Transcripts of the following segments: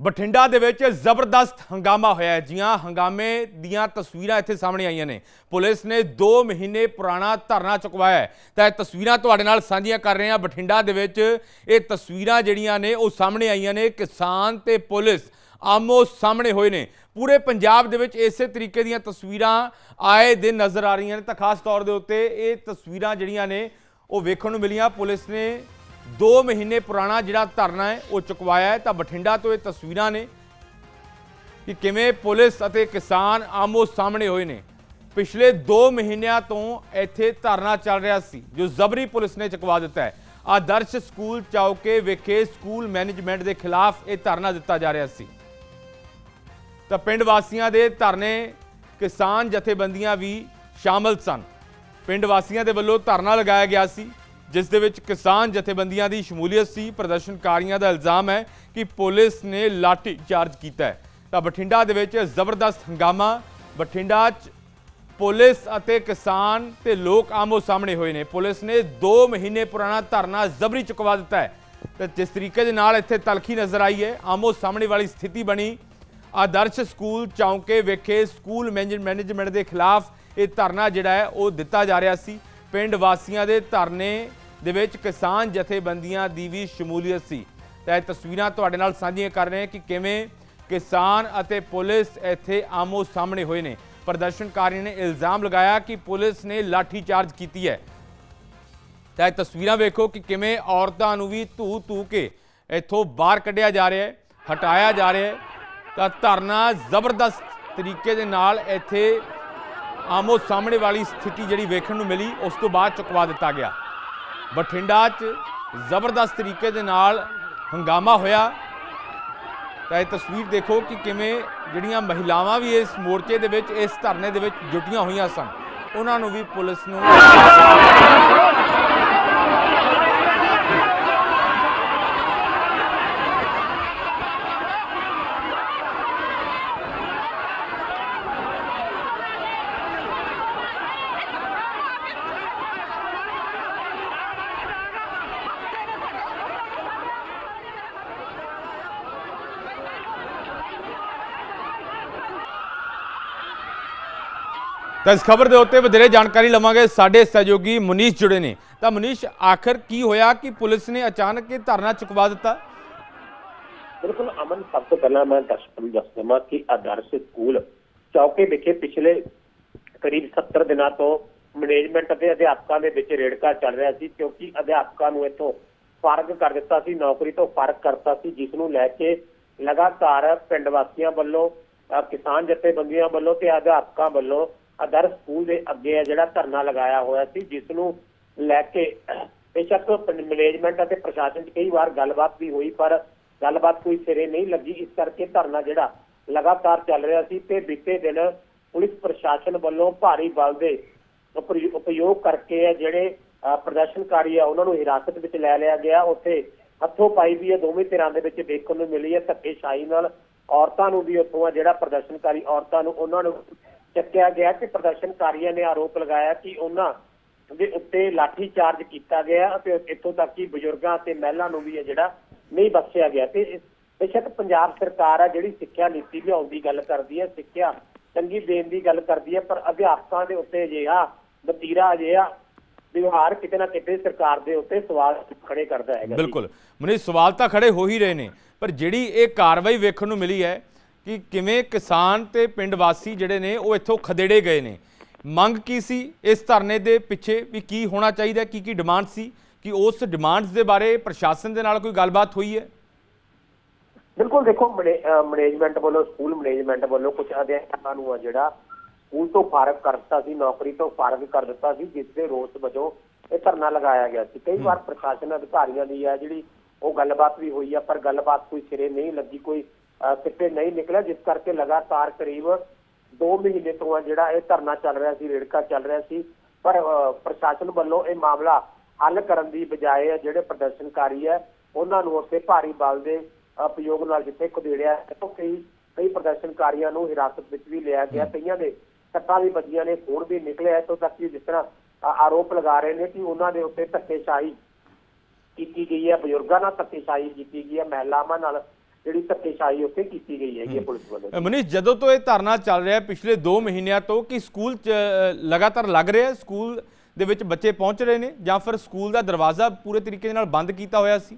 ਬਠਿੰਡਾ ਦੇ ਵਿੱਚ ਜ਼ਬਰਦਸਤ ਹੰਗਾਮਾ ਹੋਇਆ ਹੈ। ਜੀਆਂ ਹੰਗਾਮੇ ਦੀਆਂ ਤਸਵੀਰਾਂ ਇੱਥੇ ਸਾਹਮਣੇ ਆਈਆਂ ਨੇ। ਪੁਲਿਸ ਨੇ 2 ਮਹੀਨੇ ਪੁਰਾਣਾ ਧਰਨਾ ਚੁਕਵਾਇਆ ਹੈ। ਤਾਂ ਇਹ ਤਸਵੀਰਾਂ ਤੁਹਾਡੇ ਨਾਲ ਸਾਂਝੀਆਂ ਕਰ ਰਹੇ ਹਾਂ। ਬਠਿੰਡਾ ਦੇ ਵਿੱਚ ਇਹ ਤਸਵੀਰਾਂ ਜਿਹੜੀਆਂ ਨੇ, ਉਹ ਸਾਹਮਣੇ ਆਈਆਂ ਨੇ। ਕਿਸਾਨ ਤੇ ਪੁਲਿਸ ਆਮੋ ਸਾਹਮਣੇ ਹੋਏ ਨੇ। ਪੂਰੇ ਪੰਜਾਬ ਦੇ ਵਿੱਚ ਇਸੇ ਤਰੀਕੇ ਦੀਆਂ ਤਸਵੀਰਾਂ ਆਏ ਦਿਨ ਨਜ਼ਰ ਆ ਰਹੀਆਂ ਨੇ। ਤਾਂ ਖਾਸ ਤੌਰ ਦੇ ਉੱਤੇ ਇਹ ਤਸਵੀਰਾਂ ਜਿਹੜੀਆਂ ਨੇ, ਉਹ ਵੇਖਣ ਨੂੰ ਮਿਲੀਆਂ। ਪੁਲਿਸ ਨੇ 2 ਮਹੀਨੇ ਪੁਰਾਣਾ ਜਿਹੜਾ ਧਰਨਾ ਹੈ, ਉਹ ਚੁਕਵਾਇਆ ਹੈ। ਤਾਂ ਬਠਿੰਡਾ ਤੋਂ ਇਹ ਤਸਵੀਰਾਂ ਨੇ ਕਿ ਕਿਵੇਂ ਪੁਲਿਸ ਅਤੇ ਕਿਸਾਨ ਆਮੋ ਸਾਹਮਣੇ ਹੋਏ ਨੇ। ਪਿਛਲੇ 2 ਮਹੀਨਿਆਂ ਤੋਂ ਇੱਥੇ ਧਰਨਾ ਚੱਲ ਰਿਹਾ ਸੀ, ਜੋ ਜ਼ਬਰੀ ਪੁਲਿਸ ਨੇ ਚੁਕਵਾ ਦਿੱਤਾ ਹੈ। ਆਦਰਸ਼ ਸਕੂਲ ਚੌਕੇ ਵਿਖੇ ਸਕੂਲ ਮੈਨੇਜਮੈਂਟ ਦੇ ਖਿਲਾਫ ਇਹ ਧਰਨਾ ਦਿੱਤਾ ਜਾ ਰਿਹਾ ਸੀ। ਤਾਂ ਪਿੰਡ ਵਾਸੀਆਂ ਦੇ ਧਰਨੇ ਕਿਸਾਨ ਜਥੇਬੰਦੀਆਂ ਵੀ ਸ਼ਾਮਲ ਸਨ। ਪਿੰਡ ਵਾਸੀਆਂ ਦੇ ਵੱਲੋਂ ਧਰਨਾ ਲਗਾਇਆ ਗਿਆ ਸੀ। ਜਿਸ ਦੇ ਵਿੱਚ ਕਿਸਾਨ ਜਥੇਬੰਦੀਆਂ ਦੀ ਸ਼ਮੂਲੀਅਤ ਸੀ, ਪ੍ਰਦਰਸ਼ਨਕਾਰੀਆਂ ਦਾ ਇਲਜ਼ਾਮ ਹੈ ਕਿ ਪੁਲਿਸ ਨੇ ਲਾਠੀ ਚਾਰਜ ਕੀਤਾ ਹੈ। ਤਾਂ ਬਠਿੰਡਾ ਦੇ ਵਿੱਚ ਜ਼ਬਰਦਸਤ ਹੰਗਾਮਾ, ਬਠਿੰਡਾ 'ਚ ਪੁਲਿਸ ਅਤੇ ਕਿਸਾਨ ਤੇ ਲੋਕ ਆਮੋ ਸਾਹਮਣੇ ਹੋਏ ਨੇ। ਪੁਲਿਸ ਨੇ 2 ਮਹੀਨੇ ਪੁਰਾਣਾ ਧਰਨਾ ਜ਼ਬਰੀ ਚੁਕਵਾ ਦਿੱਤਾ ਹੈ। ਤੇ ਜਿਸ ਤਰੀਕੇ ਦੇ ਨਾਲ ਇੱਥੇ ਤਲਖੀ ਨਜ਼ਰ ਆਈ ਹੈ, ਆਮੋ ਸਾਹਮਣੇ ਵਾਲੀ ਸਥਿਤੀ ਬਣੀ। ਆਦਰਸ਼ ਸਕੂਲ ਚੌਂਕੇ ਵਿਖੇ, ਸਕੂਲ ਮੈਨੇਜ- ਮੈਨੇਜਮੈਂਟ ਦੇ ਖਿਲਾਫ ਇਹ ਧਰਨਾ ਜਿਹੜਾ ਹੈ, ਉਹ ਦਿੱਤਾ ਜਾ ਰਿਹਾ ਸੀ। ਪਿੰਡ ਵਾਸੀਆਂ ਦੇ ਧਰਨੇ ਦੇ ਵਿੱਚ ਕਿਸਾਨ ਜਥੇਬੰਦੀਆਂ ਦੀ ਵੀ ਸ਼ਮੂਲੀਅਤ ਸੀ। ਤਾਂ ਇਹ ਤਸਵੀਰਾਂ ਤੁਹਾਡੇ ਨਾਲ ਸਾਂਝੀਆਂ ਕਰ ਰਹੇ ਹਾਂ ਕਿ ਕਿਵੇਂ ਕਿਸਾਨ ਅਤੇ ਪੁਲਿਸ ਇੱਥੇ ਆਮੋ ਸਾਹਮਣੇ ਹੋਏ ਨੇ। ਪ੍ਰਦਰਸ਼ਨਕਾਰੀਆਂ ਨੇ ਇਲਜ਼ਾਮ ਲਗਾਇਆ ਕਿ ਪੁਲਿਸ ਨੇ ਲਾਠੀ ਚਾਰਜ ਕੀਤੀ ਹੈ। ਤਾਂ ਇਹ ਤਸਵੀਰਾਂ ਵੇਖੋ ਕਿ ਕਿਵੇਂ ਔਰਤਾਂ ਨੂੰ ਵੀ ਧੂ ਧੂ ਕੇ ਇੱਥੋਂ ਬਾਹਰ ਕੱਢਿਆ ਜਾ ਰਿਹਾ ਹੈ, ਹਟਾਇਆ ਜਾ ਰਿਹਾ ਹੈ। ਤਾਂ ਧਰਨਾ ਜ਼ਬਰਦਸਤ ਤਰੀਕੇ ਦੇ ਨਾਲ ਇੱਥੇ ਆਮੋ ਸਾਹਮਣੇ ਵਾਲੀ ਸਥਿਤੀ ਜਿਹੜੀ ਵੇਖਣ ਨੂੰ ਮਿਲੀ, ਉਸ ਤੋਂ ਬਾਅਦ ਚੁਕਵਾ ਦਿੱਤਾ ਗਿਆ। ਬਠਿੰਡਾ 'ਚ ਜ਼ਬਰਦਸਤ ਤਰੀਕੇ ਦੇ ਨਾਲ ਹੰਗਾਮਾ ਹੋਇਆ। ਤਾਂ ਇਹ ਤਸਵੀਰ ਦੇਖੋ ਕਿ ਕਿਵੇਂ ਜਿਹੜੀਆਂ ਮਹਿਲਾਵਾਂ ਵੀ ਇਸ ਮੋਰਚੇ ਦੇ ਵਿੱਚ, ਇਸ ਧਰਨੇ ਦੇ ਵਿੱਚ ਜੁਟੀਆਂ ਹੋਈਆਂ ਸਨ। ਉਹਨਾਂ ਨੂੰ ਵੀ ਪੁਲਿਸ ਨੂੰ ਤਾਂ ਇਸ ਖਬਰ ਦੇ ਉੱਤੇ ਵਧੇਰੇ ਜਾਣਕਾਰੀ ਲਵਾਂਗੇ। ਸਾਡੇ ਸਹਿਯੋਗੀ ਮਨੀਸ਼ ਜੁੜੇ ਨੇ। ਤਾਂ ਮਨੀਸ਼, ਆਖਰ ਕੀ ਹੋਇਆ ਕਿ ਪੁਲਿਸ ਨੇ ਅਚਾਨਕ ਇਹ ਧਰਨਾ ਚੁਕਵਾ ਦਿੱਤਾ? ਬਿਲਕੁਲ ਅਮਨ, ਸਭ ਤੋਂ ਪਹਿਲਾਂ ਮੈਂ ਦਰਸ਼ਕਾਂ ਨੂੰ ਦੱਸ ਦੇਵਾਂ ਕਿ ਆਦਰਸ਼ ਸਕੂਲ ਚੌਕੇ ਵਿਖੇ ਪਿਛਲੇ ਕਰੀਬ 70 ਦਿਨਾਂ ਤੋਂ ਮੈਨੇਜਮੈਂਟ ਅਤੇ ਅਧਿਆਪਕਾਂ ਦੇ ਵਿੱਚ ਰੇੜਕਾ ਚੱਲ ਰਿਹਾ ਸੀ, ਕਿਉਂਕਿ ਅਧਿਆਪਕਾਂ ਨੂੰ ਇੱਥੋਂ ਫਰਗ ਕਰ ਦਿੱਤਾ ਸੀ, ਨੌਕਰੀ ਤੋਂ ਫ਼ਰਕ ਕਰਤਾ ਸੀ, ਜਿਸ ਨੂੰ ਲੈ ਕੇ ਲਗਾਤਾਰ ਪਿੰਡ ਵਾਸੀਆਂ ਵੱਲੋਂ ਕਿਸਾਨ ਜਥੇਬੰਦੀਆਂ ਵੱਲੋਂ ਤੇ ਅਧਿਆਪਕਾਂ ਵੱਲੋਂ ਆਦਰਸ਼ ਸਕੂਲ ਦੇ ਅੱਗੇ ਹੈ ਜਿਹੜਾ ਧਰਨਾ ਲਗਾਇਆ ਹੋਇਆ ਸੀ ਜਿਸ ਨੂੰ ਲੈ ਕੇ ਬੇਸ਼ੱਕ ਮੈਨੇਜਮੈਂਟ ਅਤੇ ਪ੍ਰਸ਼ਾਸਨ 'ਚ ਕਈ ਵਾਰ ਗੱਲਬਾਤ ਵੀ ਹੋਈ, ਪਰ ਗੱਲਬਾਤ ਕੋਈ ਸਿਰੇ ਨਹੀਂ ਲੱਗੀ। ਇਸ ਕਰਕੇ ਧਰਨਾ ਜਿਹੜਾ ਲਗਾਤਾਰ ਚੱਲ ਰਿਹਾ ਸੀ ਤੇ ਬੀਤੇ ਦਿਨ ਪੁਲਿਸ ਪ੍ਰਸ਼ਾਸਨ ਵੱਲੋਂ ਭਾਰੀ ਬਲ ਦੇ ਉਪਰ- ਉਪਯੋਗ ਕਰਕੇ ਹੈ ਜਿਹੜੇ ਪ੍ਰਦਰਸ਼ਨਕਾਰੀ ਆ, ਉਹਨਾਂ ਨੂੰ ਹਿਰਾਸਤ ਵਿੱਚ ਲੈ ਲਿਆ ਗਿਆ। ਉੱਥੇ ਹੱਥੋਂ ਪਾਈ ਵੀ ਹੈ ਦੋਵੇਂ ਧਿਰਾਂ ਦੇ ਵਿੱਚ ਦੇਖਣ ਨੂੰ ਮਿਲੀ ਹੈ। ਧੱਕੇਸ਼ਾਹੀ ਨਾਲ ਔਰਤਾਂ ਨੂੰ ਵੀ ਉੱਥੋਂ ਆ ਜਿਹੜਾ ਪ੍ਰਦਰਸ਼ਨਕਾਰੀ ਔਰਤਾਂ ਨੂੰ ਉਹਨਾਂ ਨੂੰ ਚੱਕਿਆ ਗਿਆ ਕਿ ਪ੍ਰਦਰਸ਼ਨਕਾਰੀਆਂ ਨੇ ਆਰੋਪ ਲਗਾਇਆ ਕਿ ਉਹਨਾਂ ਦੇ ਉੱਤੇ ਲਾਠੀ ਚਾਰਜ ਕੀਤਾ ਗਿਆ ਅਤੇ ਇੱਥੋਂ ਤੱਕ ਕਿ ਬਜ਼ੁਰਗਾਂ ਤੇ ਮਹਿਲਾ ਨੂੰ ਵੀ ਹੈ ਜਿਹੜਾ ਨਹੀਂ ਬਖਸ਼ਿਆ ਗਿਆ। ਤੇ ਬੇਸ਼ੱਕ ਪੰਜਾਬ ਸਰਕਾਰ ਆ ਜਿਹੜੀ ਸਿੱਖਿਆ ਨੀਤੀ ਲਿਆਉਣ ਦੀ ਗੱਲ ਕਰਦੀ ਹੈ, ਸਿੱਖਿਆ ਚੰਗੀ ਦੇਣ ਦੀ ਗੱਲ ਕਰਦੀ ਹੈ, ਪਰ ਅਧਿਆਪਕਾਂ ਦੇ ਉੱਤੇ ਅਜਿਹਾ ਵਤੀਰਾ ਅਜਿਹਾ ਵਿਵਹਾਰ ਕਿਤੇ ਨਾ ਕਿਤੇ ਸਰਕਾਰ ਦੇ ਉੱਤੇ ਸਵਾਲ ਖੜੇ ਕਰਦਾ ਹੈਗਾ ਬਿਲਕੁਲ। ਮਨੀਸ਼, ਸਵਾਲ ਤਾਂ ਖੜੇ ਹੋ ਹੀ ਰਹੇ ਨੇ, ਪਰ ਜਿਹੜੀ ਇਹ ਕਾਰਵਾਈ ਵੇਖਣ ਨੂੰ ਮਿਲੀ ਹੈ ਕਿ ਕਿਵੇਂ ਕਿਸਾਨ ਤੇ ਪਿੰਡ ਵਾਸੀ ਜਿਹੜੇ ਨੇ ਉਹ ਇੱਥੋਂ ਖਦੇੜੇ ਗਏ ਨੇ। ਮੰਗ ਕੀ ਸੀ ਇਸ ਧਰਨੇ ਦੇ ਪਿੱਛੇ ਵੀ ਕੀ ਹੋਣਾ ਚਾਹੀਦਾ ਕੀ ਕੀ ਡਿਮਾਂਡ ਸੀ ਕਿ ਉਸ ਡਿਮਾਂਡਸ ਦੇ ਬਾਰੇ ਪ੍ਰਸ਼ਾਸਨ ਦੇ ਨਾਲ ਕੋਈ ਗੱਲਬਾਤ ਹੋਈ ਹੈ? ਬਿਲਕੁਲ ਦੇਖੋ ਮੈਨੇਜਮੈਂਟ ਵੱਲੋਂ ਸਕੂਲ ਮੈਨੇਜਮੈਂਟ ਵੱਲੋਂ ਕੁਝ ਅਧਿਆਪਕਾਂ ਨੂੰ ਆ ਜਿਹੜਾ ਸਕੂਲ ਤੋਂ ਫਾਰਗ ਕਰ ਦਿੱਤਾ ਸੀ ਨੌਕਰੀ ਤੋਂ ਫਾਰਗ ਕਰ ਦਿੱਤਾ ਸੀ ਜਿਸ ਦੇ ਰੋਸ ਵਜੋਂ ਇਹ ਧਰਨਾ ਲਗਾਇਆ ਗਿਆ ਸੀ। ਕਈ ਵਾਰ ਪ੍ਰਸ਼ਾਸਨ ਅਧਿਕਾਰੀਆਂ ਦੀ ਆ ਜਿਹੜੀ ਉਹ ਗੱਲਬਾਤ ਵੀ ਹੋਈ ਆ ਪਰ ਗੱਲਬਾਤ ਕੋਈ ਸਿਰੇ ਨਹੀਂ ਲੱਗੀ ਕੋਈ ਸਿੱਟੇ ਨਹੀਂ ਨਿਕਲਿਆ ਜਿਸ ਕਰਕੇ ਲਗਾਤਾਰ ਕਰੀਬ 2 ਮਹੀਨੇ ਤੋਂ ਜਿਹੜਾ ਇਹ ਧਰਨਾ ਚੱਲ ਰਿਹਾ ਸੀ ਰੇੜਕਾ ਚੱਲ ਰਿਹਾ ਸੀ। ਪਰ ਪ੍ਰਸ਼ਾਸਨ ਵੱਲੋਂ ਇਹ ਮਾਮਲਾ ਹੱਲ ਕਰਨ ਦੀ ਬਜਾਏ ਆ ਜਿਹੜੇ ਪ੍ਰਦਰਸ਼ਨਕਾਰੀ ਹੈ ਉਹਨਾਂ ਨੂੰ ਉੱਤੇ ਭਾਰੀ ਬਲ ਦੇ ਉਪਯੋਗ ਨਾਲ ਜਿੱਥੇ ਖਦੇੜਿਆ ਤੋਂ ਕਈ ਕਈ ਪ੍ਰਦਰਸ਼ਨਕਾਰੀਆਂ ਨੂੰ ਹਿਰਾਸਤ ਵਿੱਚ ਵੀ ਲਿਆ ਗਿਆ। ਕਈਆਂ ਦੇ ਸੱਟਾਂ ਵੀ ਵੱਜੀਆਂ ਨੇ ਖੂਨ ਵੀ ਨਿਕਲਿਆ ਇੱਥੋਂ ਤੱਕ ਕਿ ਜਿਸ ਤਰ੍ਹਾਂ ਆਰੋਪ ਲਗਾ ਰਹੇ ਨੇ ਕਿ ਉਹਨਾਂ ਦੇ ਉੱਤੇ ਧੱਕੇਸ਼ਾਹੀ ਕੀਤੀ ਗਈ ਹੈ। ਬਜ਼ੁਰਗਾਂ ਨਾਲ ਧੱਕੇਸ਼ਾਹੀ ਕੀਤੀ ਗਈ ਹੈ। ਮਹਿਲਾਵਾਂ ਨਾਲ ਜਿਹੜੀ ਧੱਕੇਸ਼ਾਹੀ ਉੱਥੇ ਕੀਤੀ ਗਈ ਹੈਗੀ ਹੈ ਪੁਲਿਸ ਵੱਲੋਂ। ਮਨੀਸ਼ ਜਦੋਂ ਤੋਂ ਇਹ ਧਰਨਾ ਚੱਲ ਰਿਹਾ ਹੈ ਪਿਛਲੇ 2 ਮਹੀਨਿਆਂ ਤੋਂ ਕਿ ਸਕੂਲ ਲਗਾਤਾਰ ਲੱਗ ਰਿਹਾ ਹੈ? ਸਕੂਲ ਦੇ ਵਿੱਚ ਬੱਚੇ ਪਹੁੰਚ ਰਹੇ ਨੇ ਜਾਂ ਫਿਰ ਸਕੂਲ ਦਾ ਦਰਵਾਜ਼ਾ ਪੂਰੇ ਤਰੀਕੇ ਨਾਲ ਬੰਦ ਕੀਤਾ ਹੋਇਆ ਸੀ?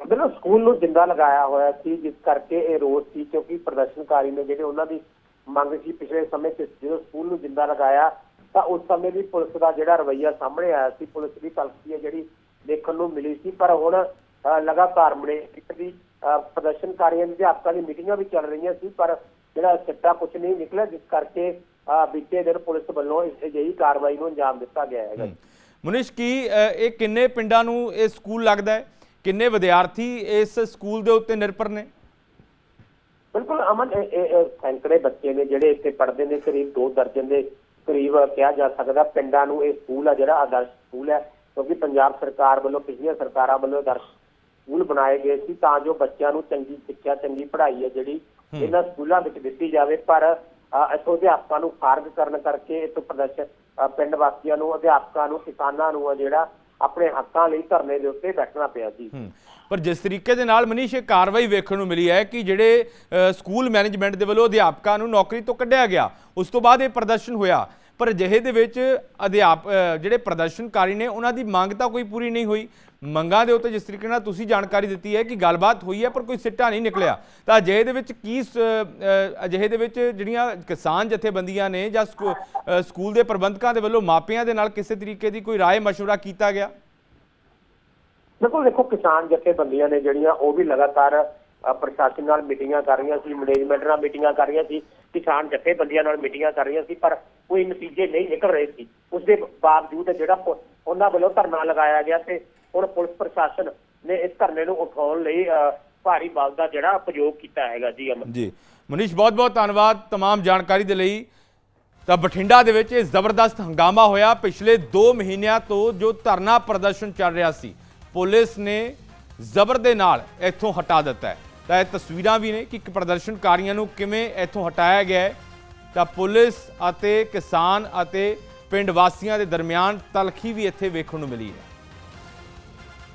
ਬਿਲਕੁਲ ਸਕੂਲ ਨੂੰ ਜਿੰਦਾ ਲਗਾਇਆ ਹੋਇਆ ਸੀ ਜਿਸ ਕਰਕੇ ਇਹ ਰੋਸ ਸੀ ਕਿਉਂਕਿ ਪ੍ਰਦਰਸ਼ਨਕਾਰੀ ਨੇ ਜਿਹੜੇ ਉਹਨਾਂ ਦੀ ਮੰਗ ਸੀ ਪਿਛਲੇ ਸਮੇਂ 'ਚ ਜਦੋਂ ਸਕੂਲ ਨੂੰ ਜਿੰਦਾ ਲਗਾਇਆ ਤਾਂ ਉਸ ਸਮੇਂ ਵੀ ਪੁਲਿਸ ਦਾ ਜਿਹੜਾ ਰਵੱਈਆ ਸਾਹਮਣੇ ਆਇਆ ਸੀ ਪੁਲਿਸ ਦੀ ਤਲਖੀ ਹੈ ਜਿਹੜੀ ਦੇਖਣ ਨੂੰ ਮਿਲੀ ਸੀ ਪਰ ਹੁਣ ਲਗਾਤਾਰ ਮਣੇ ਇੱਕ ਦੀ ਪ੍ਰਦਰਸ਼ਨਕਾਰੀਆਂ ਦੀ ਅਧਿਆਪਕਾਂ ਦੀ ਮੀਟਿੰਗਾਂ ਵੀ ਚੱਲ ਰਹੀਆਂ ਸੀ ਪਰ ਜਿਹੜਾ ਸਿੱਟਾ ਕੁਝ ਨਹੀਂ ਨਿਕਲਿਆ ਜਿਸ ਕਰਕੇ ਬੀਤੇ ਦਿਨ ਪੁਲਿਸ ਵੱਲੋਂ ਇਸ ਅਜਿਹੀ ਕਾਰਵਾਈ ਨੂੰ ਅੰਜਾਮ ਦਿੱਤਾ ਗਿਆ ਹੈਗਾ। ਮਨੀਸ਼ ਕੀ ਇਹ ਕਿੰਨੇ ਪਿੰਡਾਂ ਨੂੰ ਇਹ ਸਕੂਲ ਲੱਗਦਾ ਹੈ? ਕਿੰਨੇ ਵਿਦਿਆਰਥੀ ਇਸ ਸਕੂਲ ਦੇ ਉੱਤੇ ਨਿਰਭਰ ਨੇ? ਬਿਲਕੁਲ ਅਮਨ ਸੈਂਕੜੇ ਬੱਚੇ ਨੇ ਜਿਹੜੇ ਇੱਥੇ ਪੜ੍ਹਦੇ ਨੇ ਕਰੀਬ 2 ਦਰਜਨ ਦੇ ਕਰੀਬ ਕਿਹਾ ਜਾ ਸਕਦਾ ਪਿੰਡਾਂ ਨੂੰ ਇਹ ਸਕੂਲ ਆ ਜਿਹੜਾ ਆਦਰਸ਼ ਸਕੂਲ ਹੈ ਕਿਉਂਕਿ ਪੰਜਾਬ ਸਰਕਾਰ ਵੱਲੋਂ ਪਿਛਲੀਆਂ ਸਰਕਾਰਾਂ ਵੱਲੋਂ ਆਦਰਸ਼ ਸਕੂਲ ਬਣਾਏ ਗਏ ਸੀ ਤਾਂ ਜੋ ਬੱਚਿਆਂ ਨੂੰ ਚੰਗੀ ਸਿੱਖਿਆ ਚੰਗੀ ਪੜ੍ਹਾਈ ਹੈ ਜਿਹੜੀ ਇਹਨਾਂ ਸਕੂਲਾਂ ਵਿੱਚ ਦਿੱਤੀ ਜਾਵੇ। ਪਰ ਇੱਥੋਂ ਅਧਿਆਪਕਾਂ ਨੂੰ ਫਾਰਗ ਕਰਨ ਕਰਕੇ ਇੱਥੋਂ ਪ੍ਰਦਰਸ਼ਨ ਪਿੰਡ ਵਾਸੀਆਂ ਨੂੰ ਅਧਿਆਪਕਾਂ ਨੂੰ ਕਿਸਾਨਾਂ ਨੂੰ ਜਿਹੜਾ ਆਪਣੇ ਹੱਕਾਂ ਲਈ ਧਰਨੇ ਦੇ ਉੱਤੇ ਬੈਠਣਾ ਪਿਆ ਸੀ ਹੂੰ। ਪਰ ਜਿਸ ਤਰੀਕੇ ਦੇ ਨਾਲ ਮਨੀਸ਼ ਇਹ ਕਾਰਵਾਈ ਵੇਖਣ ਨੂੰ ਮਿਲੀ ਹੈ ਕਿ ਜਿਹੜੇ ਸਕੂਲ ਮੈਨੇਜਮੈਂਟ ਦੇ ਵੱਲੋਂ ਅਧਿਆਪਕਾਂ ਨੂੰ ਨੌਕਰੀ ਤੋਂ ਕੱਢਿਆ ਗਿਆ ਉਸ ਤੋਂ ਬਾਅਦ ਇਹ ਪ੍ਰਦਰਸ਼ਨ ਹੋਇਆ। ਪਰ ਅਜਿਹੇ ਦੇ ਵਿੱਚ ਅਧਿਆਪ ਅ, ਜਿਹੜੇ ਪ੍ਰਦਰਸ਼ਨਕਾਰੀ ਨੇ ਉਹਨਾਂ ਦੀ ਮੰਗ ਤਾਂ ਕੋਈ ਪੂਰੀ ਨਹੀਂ ਹੋਈ ਮੰਗਾਂ ਦੇ ਉੱਤੇ ਜਿਸ ਤਰੀਕੇ ਨਾਲ ਤੁਸੀਂ ਜਾਣਕਾਰੀ ਦਿੱਤੀ ਹੈ ਕਿ ਗੱਲਬਾਤ ਹੋਈ ਹੈ ਪਰ ਕੋਈ ਸਿੱਟਾ ਨਹੀਂ ਨਿਕਲਿਆ ਤਾਂ ਅਜਿਹੇ ਦੇ ਵਿੱਚ ਕੀ ਸ- ਅ, ਅਜਿਹੇ ਦੇ ਵਿੱਚ ਜਿਹੜੀਆਂ ਕਿਸਾਨ ਜਥੇਬੰਦੀਆਂ ਨੇ ਜਾਂ ਸਕੂ- ਅ, ਸਕੂਲ ਦੇ ਪ੍ਰਬੰਧਕਾਂ ਦੇ ਵੱਲੋਂ ਮਾਪਿਆਂ ਦੇ ਨਾਲ ਕਿਸੇ ਤਰੀਕੇ ਦੀ ਕੋਈ ਰਾਏ مشورہ ਕੀਤਾ ਗਿਆ ਦੇਖੋ ਦੇਖੋ ਕਿਸਾਨ ਜਥੇਬੰਦੀਆਂ ਨੇ ਜਿਹੜੀਆਂ ਉਹ ਵੀ ਲਗਾਤਾਰ ਅ, ਪ੍ਰਸ਼ਾਸਨ ਨਾਲ ਮੀਟਿੰਗਾਂ ਕਰ ਰਹੀਆਂ ਸੀ ਮੈਨੇਜਮੈਂਟ ਨਾਲ ਮੀਟਿੰਗਾਂ ਕਰ ਰਹੀਆਂ ਸੀ ਕਿਸਾਨ ਜਥੇਬੰਦੀਆਂ ਨਾਲ ਮੀਟਿੰਗਾਂ ਕਰ ਰਹੀਆਂ ਸੀ ਪਰ ਕੋਈ ਨਤੀਜੇ ਨਹੀਂ ਨਿਕਲ ਰਹੇ ਸੀ ਉਸ ਦੇ ਬਾਵਜੂਦ ਜਿਹੜਾ ਪੁ- ਉਹਨਾਂ ਵੱਲੋਂ ਧਰਨਾ ਲਗਾਇਆ ਗਿਆ ਤੇ ਹੁਣ ਪੁਲਿਸ ਪ੍ਰਸ਼ਾਸਨ ਨੇ ਇਸ ਧਰਨੇ ਨੂੰ ਉਠਾਉਣ ਲਈ ਅ, ਭਾਰੀ ਬਲ ਦਾ ਜਿਹੜਾ ਉਪਯੋਗ ਕੀਤਾ ਹੈਗਾ ਜੀ ਅਮਨ ਜੀ ਮਨੀਸ਼ ਬਹੁਤ ਬਹੁਤ ਧੰਨਵਾਦ तमाम ਜਾਣਕਾਰੀ ਦੇ ਲਈ ਤਾਂ ਬਠਿੰਡਾ ਦੇ ਵਿੱਚ ਇਹ ਜ਼ਬਰਦਸਤ ਹੰਗਾਮਾ ਹੋਇਆ ਪਿਛਲੇ 2 ਮਹੀਨਿਆਂ ਤੋਂ ਜੋ ਧਰਨਾ ਪ੍ਰਦਰਸ਼ਨ ਚੱਲ ਰਿਹਾ ਸੀ ਪੁਲਿਸ ਨੇ ਜ਼ਬਰ ਦੇ ਨਾਲ ਇੱਥੋਂ ਹਟਾ ਦਿੱਤਾ ਹੈ ਤਾਂ ਇਹ ਤਸਵੀਰਾਂ ਵੀ ਨੇ ਕਿ ਇੱਕ ਪ੍ਰਦਰਸ਼ਨਕਾਰੀਆਂ ਨੂੰ ਕਿਵੇਂ ਇੱਥੋਂ ਹਟਾਇਆ ਗਿਆ ਹੈ। ਤਾਂ ਪੁਲਿਸ ਅਤੇ ਕਿਸਾਨ ਅਤੇ ਪਿੰਡ ਵਾਸੀਆਂ ਦੇ ਦਰਮਿਆਨ ਤਲਖੀ ਵੀ ਇੱਥੇ ਵੇਖਣ ਨੂੰ ਮਿਲੀ ਹੈ।